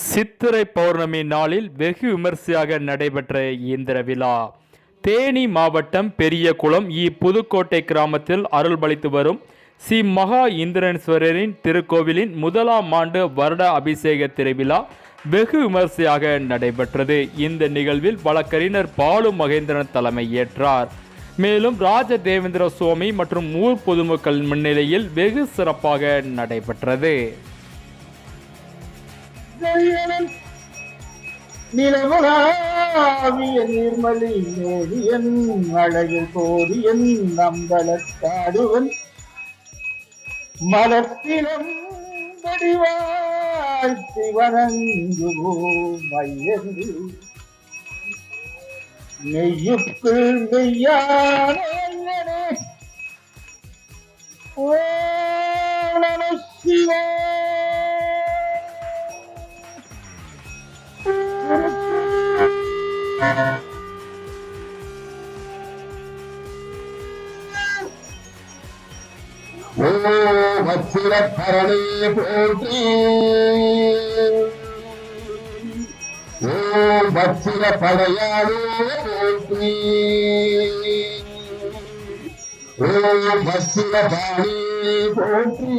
சித்திரை பௌர்ணமி நாளில் வெகு விமர்சையாக நடைபெற்ற இந்திர விழா. தேனி மாவட்டம் பெரியகுளம் இ. புதுக்கோட்டை கிராமத்தில் அருள்பளித்து வரும் ஸ்ரீ மகா இந்திரேஸ்வரரின் திருக்கோவிலின் முதலாம் ஆண்டு வருட அபிஷேக திருவிழா வெகு விமர்சையாக நடைபெற்றது. இந்த நிகழ்வில் வழக்கறிஞர் பாலு மகேந்திரன் தலைமை ஏற்றார். மேலும் ராஜ தேவேந்திர சுவாமி மற்றும் ஊர் பொதுமக்கள் முன்னிலையில் வெகு சிறப்பாக நடைபெற்றது. നെയ്യനൻ നിലമുളാവിയ നീർമലി ഓടിയൻ അഴകിൽ കോടിയൻ അമ്പലത്താടുവൻ മലത്തിലും പടിവാഴ്ത്തി വരഞ്ഞുവോ മയ്യതി നെയ്യുക്കൾ നെയ്യാനെ ഓണമ நம சிவாய ஓ வச்சிர போற்றி ஓ வச்சிர படையாளே போற்றி ஓ வச்சிர பாணி போற்றி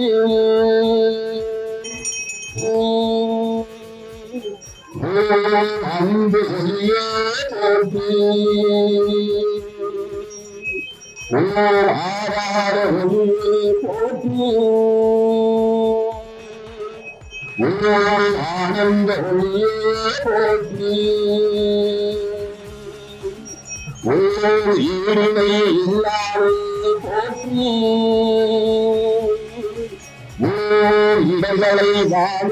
அன்பு ஒளியே போற்றி. ஆதார ஒளியே போற்றி ஆனந்த ஒளியே போற்றி. இல்லாமல் போற்றி இடங்களை வாழ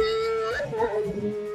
போற்றி.